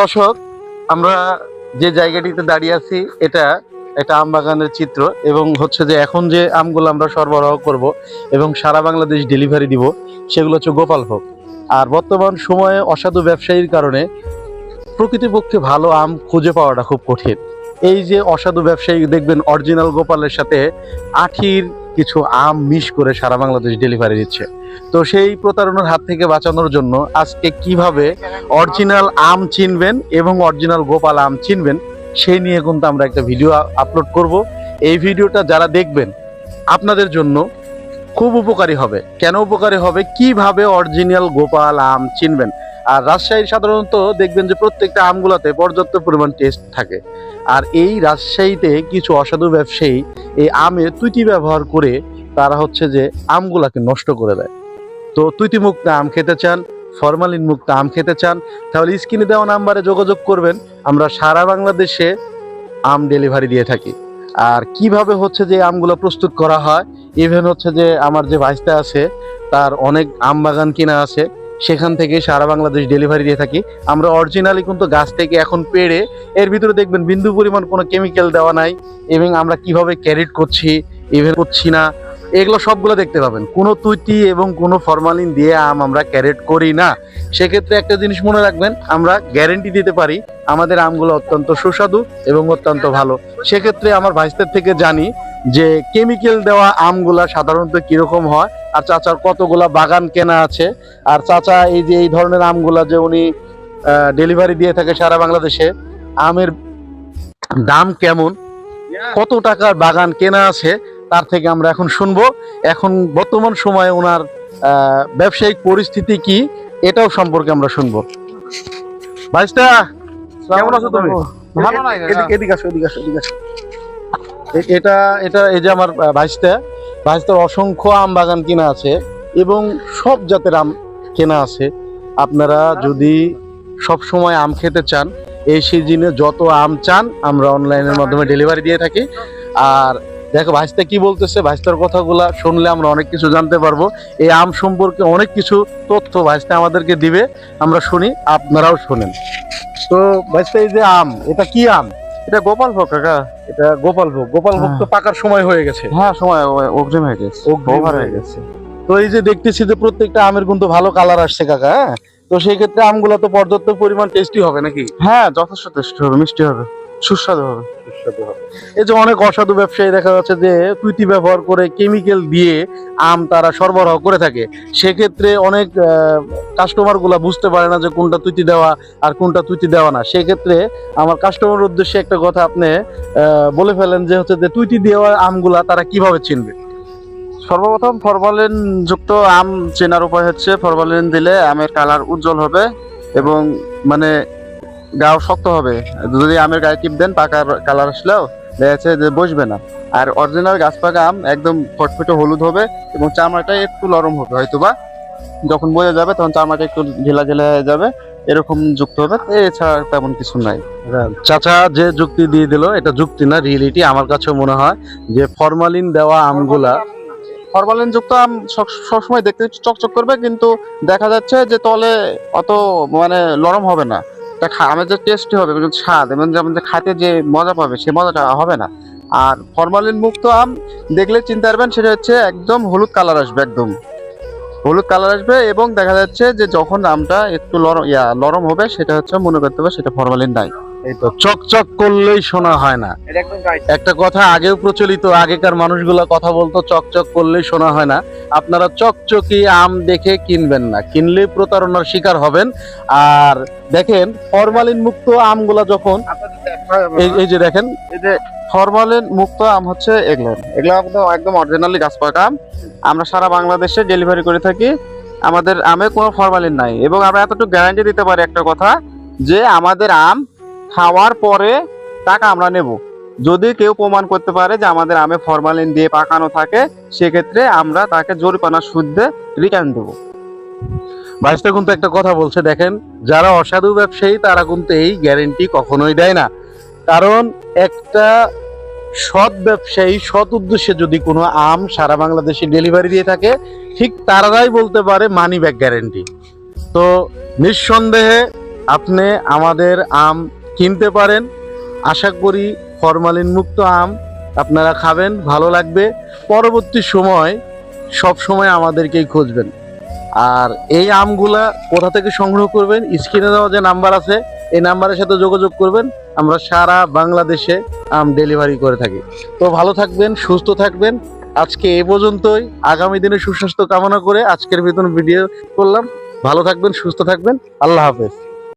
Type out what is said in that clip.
দর্শক, আমরা যে জায়গাটিতে দাঁড়িয়ে আছি, এটা একটা আম বাগানের চিত্র এবং হচ্ছে যে এখন যে আমগুলো আমরা সরবরাহ করব এবং সারা বাংলাদেশ ডেলিভারি দিব, সেগুলো হচ্ছে গোপাল ভোগ। আর বর্তমান সময়ে অসাধু ব্যবসায়ীর কারণে প্রকৃতপক্ষে ভালো আম খুঁজে পাওয়াটা খুব কঠিন। এই যে অসাধু ব্যবসায়ী দেখবেন, অরিজিনাল গোপালের সাথে আঠির কিছু আম মিশ করে সারা বাংলাদেশ ডেলিভারি দিচ্ছে। তো সেই প্রতারণার হাত থেকে বাঁচানোর জন্য আজকে কীভাবে অরিজিনাল আম চিনবেন এবং অরিজিনাল গোপাল আম চিনবেন, সেই নিয়ে কিন্তু আমরা একটা ভিডিও আপলোড করব। এই ভিডিওটা যারা দেখবেন, আপনাদের জন্য খুব উপকারী হবে। কেন উপকারী হবে? কীভাবে অরিজিনাল গোপাল আম চিনবেন? আর রাজশাহীর সাধারণত দেখবেন যে প্রত্যেকটা আমগুলোতে পর্যাপ্ত পরিমাণ টেস্ট থাকে। আর এই রাজশাহীতে কিছু অসাধু ব্যবসায়ী এই আমের তুইটি ব্যবহার করে তারা হচ্ছে যে আমগুলাকে নষ্ট করে দেয়। তো তুইতি মুক্ত আম খেতে চান ফরমালিন মুক্ত আম খেতে চান, তাহলে স্ক্রিনে দেওয়া নাম্বারে যোগাযোগ করবেন। আমরা সারা বাংলাদেশে আম ডেলিভারি দিয়ে থাকি। আর কীভাবে হচ্ছে যে আমগুলো প্রস্তুত করা হয় ইভেন হচ্ছে যে আমার যে ভাইসটা আছে, তার অনেক আম বাগান কিনা আছে সেখান থেকে সারা বাংলাদেশ ডেলিভারি দিয়ে থাকি। আমরা অরিজিনালি কিন্তু গাছ থেকে এখন পেড়ে, এর ভিতরে দেখবেন বিন্দু পরিমাণ কোনো কেমিক্যাল দেওয়া নাই, এবং আমরা কীভাবে ক্যারিট করছি ইভেন করছি না, এগুলো সবগুলো দেখতে পাবেন। কোনো তুইটি এবং কোনো ফরমালিন দিয়ে আম আমরা ক্যারেট করি না। সেক্ষেত্রে একটা জিনিস মনে রাখবেন, আমরা গ্যারেন্টি দিতে পারি, আমাদের আমগুলো অত্যন্ত সুস্বাদু এবং অত্যন্ত ভালো। সেক্ষেত্রে আমার ভাইস্তের থেকে জানি যে কেমিক্যাল দেওয়া আমগুলা সাধারণত কীরকম হয় আর চাচার কতগুলা বাগান কেনা আছে? আর চাচা এই যে এই ধরনের আমগুলা যে উনি ডেলিভারি দিয়ে থাকে সারা বাংলাদেশে আমের দাম কেমন? কত টাকার বাগান কেনা আছে? তার থেকে আমরা এখন শুনব। এখন বর্তমান সময়ে ওনার ব্যবসায়িক পরিস্থিতি কি? এটাও সম্পর্কে আমরা শুনব। ভাইস্তা কেমন আছো তুমি? ভালো নাই এদিকে এদিকে আসো এদিকে আসো এদিকে আসো। এটা এটা এই যে আমার আহ, ভাইস্তা ভাইস্তার অসংখ্য আম বাগান কেনা আছে এবং সব জাতের আম কেনা আছে। আপনারা যদি সব সময় আম খেতে চান, এই সিজনে যত আম চান, আমরা অনলাইনের মাধ্যমে ডেলিভারি দিয়ে থাকি। আর দেখো, ভাইস্তা কি বলতেছে? ভাইস্তার কথাগুলা শুনলে আমরা অনেক কিছু জানতে পারব। এই আম সম্পর্কে অনেক কিছু তথ্য ভাইস্তা আমাদেরকে দিবে, আমরা শুনি, আপনারাও শোনেন। তো ভাইস্তা, এই যে আম, এটা কি আম? এটা গোপাল ভোগ কাকা। এটা গোপাল ভোগ। গোপাল ভোগ তো পাকার সময় হয়ে গেছে। হ্যাঁ সময় অগ্রিম হয়ে গেছে। ওভার হয়ে হয়ে গেছে। তো এই যে দেখতেছি যে প্রত্যেকটা আমের কিন্তু ভালো কালার আসছে কাকা হ্যাঁ? তো সেই ক্ষেত্রে আমগুলো তো পর্যাপ্ত পরিমাণ টেস্টি হবে নাকি? হ্যাঁ যথেষ্ট টেস্টি হবে মিষ্টি হবে। সুস্বাদু হবে। এই যে অনেক অসাধু ব্যবসায়ী দেখা যাচ্ছে যে তুইতি ব্যবহার করে কেমিক্যাল দিয়ে আম তারা সরবরাহ করে থাকে। সেক্ষেত্রে অনেক কাস্টমারগুলা বুঝতে পারে না যে কোনটা তুইতি দেওয়া আর কোনটা তুইতি দেওয়া না। সেক্ষেত্রে আমার কাস্টমার উদ্দেশ্যে একটা কথা আপনি বলে ফেলেন যে হচ্ছে যে তুইতি দেওয়া আমগুলা তারা কীভাবে চিনবে? সর্বপ্রথম ফরমালিন যুক্ত আম চেনার উপায় হচ্ছে ফরমালিন দিলে আমের কালার উজ্জ্বল হবে এবং মানে গাও শক্ত হবে। যদি আমের গায়ে টিপ দেন পাকার কালার আসলেও দেখা যাচ্ছে যে বসবে না। আর অরিজিনাল গাছ পাকা আম একদম ফটফটে হলুদ হবে এবং চামড়াটা একটু নরম হবে হয়তো বা যখন বোঝা যাবে তখন চামড়াটা একটু ঢিলা ঢিলা হয়ে যাবে এরকম যুক্ত হবে। এছাড়া তেমন কিছু নাই। চাচা যে যুক্তি দিয়ে দিল এটা যুক্তি না রিয়েলিটি আমার কাছে মনে হয় যে ফরমালিন দেওয়া আমগুলা ফরমালিন যুক্ত আম সব- সবসময় দেখতে চকচক করবে কিন্তু দেখা যাচ্ছে যে তলে অত মানে নরম হবে না। তা খা- আমের যে টেস্টি হবে স্বাদ। এবং যে খাতে যে মজা পাবে, সে মজাটা হবে না। আর ফরমালিন মুক্ত আম দেখলে চিন্তা পারবেন, সেটা হচ্ছে একদম হলুদ কালার আসবে, একদম। হলুদ কালার আসবে এবং দেখা যাচ্ছে যে যখন আমটা একটু লরম ইয়া, নরম হবে, সেটা হচ্ছে মনে করতে হবে সেটা ফরমালিন নাই। এই তো চকচক করলেই শোনা হয় না। একটা কথা আগেও প্রচলিত আগেকার মানুষগুলা কথা বলতো চকচক করলেই শোনা হয় না। আপনারা চকচকি আম দেখে কিনবেন না। কিনলে প্রতারণার শিকার হবেন। আর দেখেন ফরমালিন মুক্ত আমগুলা যখন এই যে দেখেন এই যে ফরমালিন মুক্ত আম হচ্ছে এগুলো এগুলো একদম একদম অরিজিনালি গাছ পাকা আম। আমরা সারা বাংলাদেশে ডেলিভারি করে থাকি। আমাদের আমে কোনো ফরমালিন নাই। এবং আমরা এতটুকু গ্যারান্টি দিতে পারি একটা কথা যে আমাদের আম খাওয়ার পরে টাকা আমরা নেব। যদি কেউ প্রমাণ করতে পারে যে আমাদের আমে ফরমালিন দিয়ে পাকানো থাকে, সেক্ষেত্রে আমরা তাকে জরিমানা সুদে রিটার্ন দেবো। ভাইসটা কিন্তু একটা কথা বলছে, দেখেন, যারা অসাধু ব্যবসায়ী, তারা কিন্তু এই গ্যারেন্টি কখনোই দেয় না। কারণ একটা সৎ ব্যবসায়ী, সৎ উদ্দেশ্যে যদি কোনো আম সারা বাংলাদেশে ডেলিভারি দিয়ে থাকে, ঠিক তারাই বলতে পারে মানি ব্যাক গ্যারেন্টি তো নিঃসন্দেহে আপনি আমাদের আম কিনতে পারেন। আশা করি ফরমালিন মুক্ত আম আপনারা খাবেন, ভালো লাগবে। পরবর্তী সময় সব সময় আমাদেরকেই খুঁজবেন। আর এই আমগুলা কোথা থেকে সংগ্রহ করবেন, স্ক্রিনে দেওয়া যে নাম্বার আছে, এই নাম্বারের সাথে যোগাযোগ করবেন। আমরা সারা বাংলাদেশে আম ডেলিভারি করে থাকি। তো ভালো থাকবেন, সুস্থ থাকবেন। আজকে এ পর্যন্তই। আগামী দিনে সুস্বাস্থ্য কামনা করে আজকের বেতন ভিডিও করলাম। ভালো থাকবেন, সুস্থ থাকবেন। আল্লাহ হাফেজ।